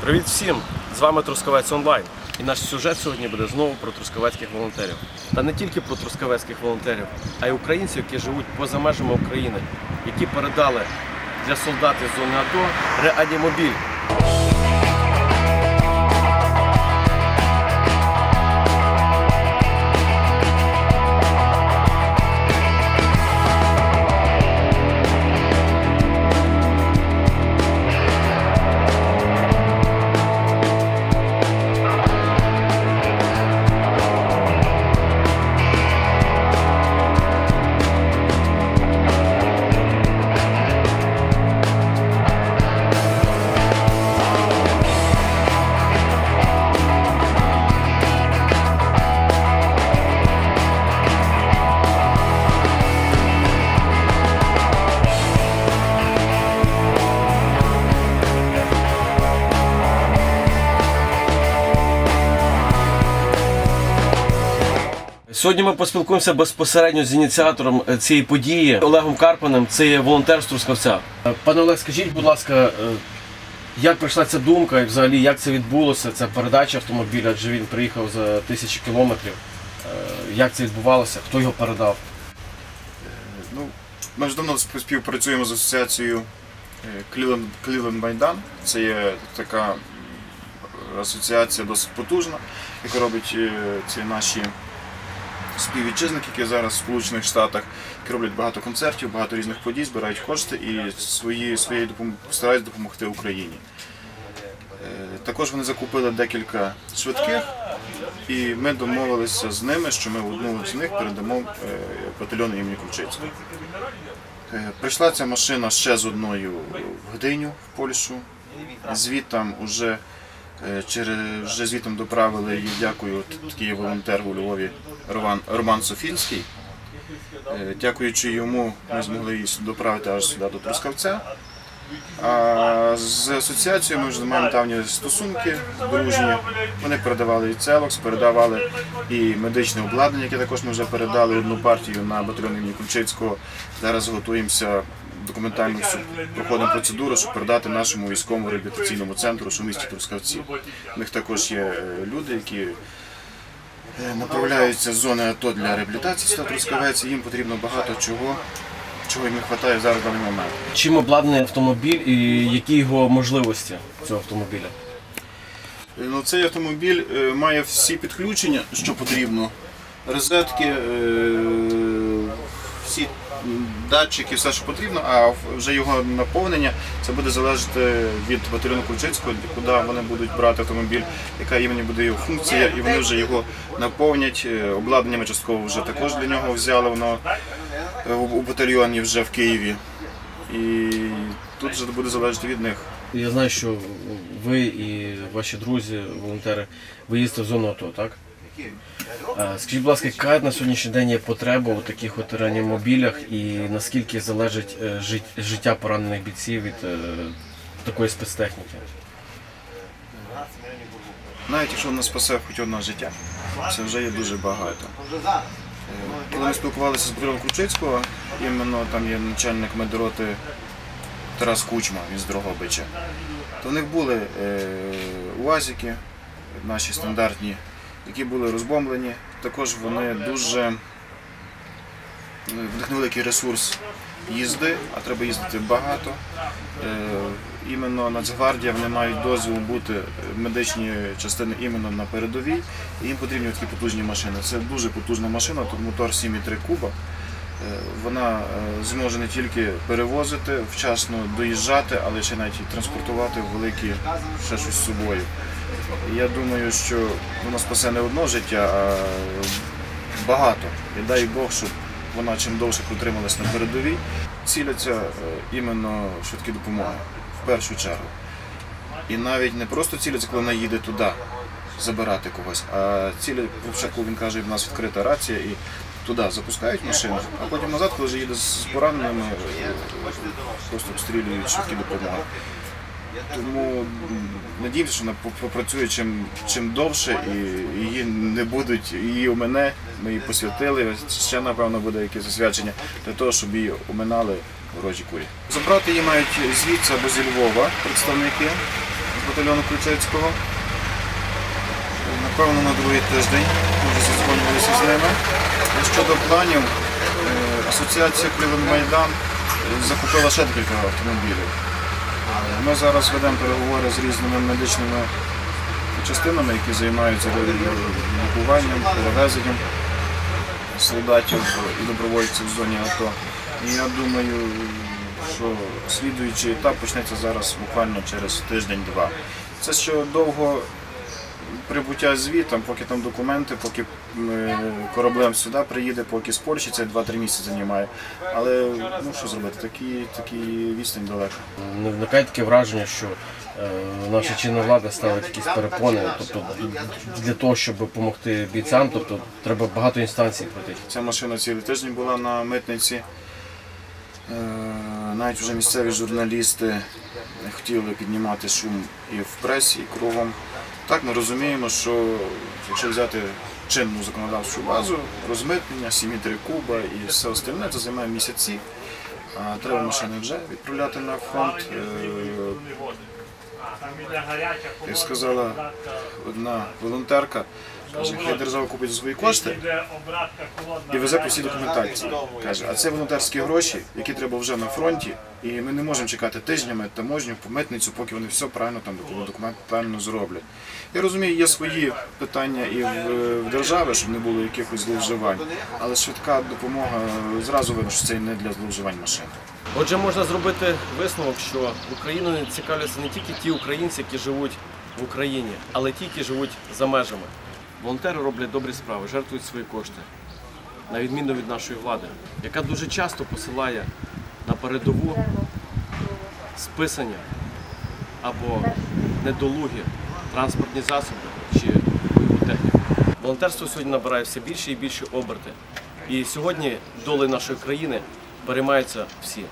Привіт всім! З вами Трускавець Онлайн. І наш сюжет сьогодні буде знову про трускавецьких волонтерів. Та не тільки про трускавецьких волонтерів, а й українців, які живуть поза межами України, які передали для солдатів зони АТО реанімобіль. Сьогодні ми поспілкуємося безпосередньо з ініціатором е, цієї події Олегом Карпанем. Це є волонтер з Трускавця. Е, Пане Олег, скажіть, будь ласка, е, як прийшла ця думка і взагалі як це відбулося? Ця передача автомобіля, адже він приїхав за тисячі кілометрів. Як це відбувалося? Хто його передав? Ну, ми ж давно співпрацюємо з асоціацією Клілен, Майдан. Це є така асоціація досить потужна, яка робить ці наші співвітчизники, які зараз в Сполучених Штатах, які роблять багато концертів, багато різних подій, збирають кошти і свої, своєю допом... стараються допомогти Україні. Е, Також вони закупили декілька швидких, і ми домовилися з ними, що ми одну з них передамо е, батальйону імені Кульчицького. Е, Прийшла ця машина ще з одною в Гдиню, в Польщу. Звітом уже вже звітом доправили її, дякую, такий волонтер у Львові Роман, Роман Софінський. Е, Дякуючи йому, ми змогли її доправити аж сюди до Трускавця. А з асоціацією ми вже маємо давні стосунки дружні. Вони передавали і целокс, передавали і медичне обладнання, яке також ми вже передали одну партію на батальйон імені Кульчицького. Зараз готуємося документально всю проходимо процедуру, щоб передати нашому військовому реабілітаційному центру, що в місті Трускавці. У них також є е, люди, які е, направляються з зони АТО для реабілітації сюди Трускавець, їм потрібно багато чого, чого їм не вистачає зараз в даний момент. Чим обладнаний автомобіль і які його можливості цього автомобіля? Ну, цей автомобіль е, має всі підключення, що потрібно. Розетки, е, датчики, все, що потрібно, а вже його наповнення це буде залежати від батальйону Кульчицького, куди вони будуть брати автомобіль, яка імені буде його функція, і вони вже його наповнять. Е, Обладнання частково вже також для нього взяли, воно е, у батальйоні вже в Києві. І тут вже буде залежати від них. Я знаю, що ви і ваші друзі, волонтери, ви їздите в зону АТО, так? Е, Скажіть, будь ласка, яка на сьогоднішній день є потреба у таких от реанімобілях і наскільки залежить е, життя поранених бійців від е, такої спецтехніки? Навіть якщо нас спасе хоч одне життя, це вже є дуже багато. Коли ми спілкувалися з Дмитром Кручицького, іменно там є начальник медроти Тарас Кучма, він з Дрогобича, то в них були УАЗики, наші стандартні, які були розбомблені. Також вони дуже е, в них ресурс їзди, а треба їздити багато. Е, Іменно Нацгвардія вони мають дозвіл бути е, медичні частини іменно на передовій. І їм потрібні такі потужні машини. Це дуже потужна машина, тут мотор 7,3 куба. Е, Вона е, зможе не тільки перевозити, вчасно доїжджати, але ще навіть і транспортувати великі ще щось з собою. Я думаю, що вона спасе не одне життя, а багато. І дай Бог, щоб вона чим довше протрималась на передовій. Ціляться е, іменно швидкі допомоги в першу чергу. І навіть не просто ціляться, коли вона їде туди забирати когось, а цілять, коли він каже, в нас відкрита рація, і туди запускають машину, а потім назад, коли вже їде з пораненими, просто обстрілюють швидкі допомоги. Тому надіємося, що вона попрацює чим, чим довше і її не будуть, її омине, ми її посвятили. Ще, напевно, буде якесь освячення для того, щоб її оминали ворожі курі. Забрати її мають звідси або зі Львова представники. з батальйону Ключицького. Напевно, на другий тиждень ми вже зідзвонювалися з ними. Щодо планів, е, асоціація Клівен Майдан закупила ще декілька автомобілів. Е, Ми зараз ведемо переговори з різними медичними частинами, які займаються лікуванням, перевезенням солдатів і добровольців в зоні АТО. І я думаю, що слідуючий етап почнеться зараз буквально через тиждень-два. Це що довго прибуття звітом, поки там документи, поки е, кораблем сюди приїде, поки з Польщі це 2-3 місяці займає. Але ну що зробити, такі, такі відстань далека. Не виникає таке враження, що е, наша чинна влада ставить якісь перепони, тобто для того, щоб допомогти бійцям, тобто треба багато інстанцій пройти. Ця машина цілий тиждень була на митниці. Е, Навіть вже місцеві журналісти хотіли піднімати шум і в пресі, і кругом. Так ми розуміємо, що якщо взяти чинну законодавчу базу, розмитнення, 7,3 куба і все остальне, це займає місяці. Треба машини вже відправляти на фронт. Е, Як сказала одна волонтерка, каже, хай держава купить за свої кошти і везе по всій документації. Каже, а це волонтерські гроші, які треба вже на фронті, і ми не можемо чекати тижнями таможню, митницю, поки вони все правильно там документ правильно зроблять. Я розумію, є свої питання і в, в держави, щоб не було якихось зловживань, але швидка допомога зразу видно, що це не для зловживань машин. Отже, можна зробити висновок, що Україну цікавляться не тільки ті українці, які живуть в Україні, але ті, які живуть за межами. Волонтери роблять добрі справи, жертвують свої кошти, на відміну від нашої влади, яка дуже часто посилає на передову списання або недолугі транспортні засоби чи бойову техніку. Волонтерство сьогодні набирає все більше і більше оберти. І сьогодні долею нашої країни переймаються всі.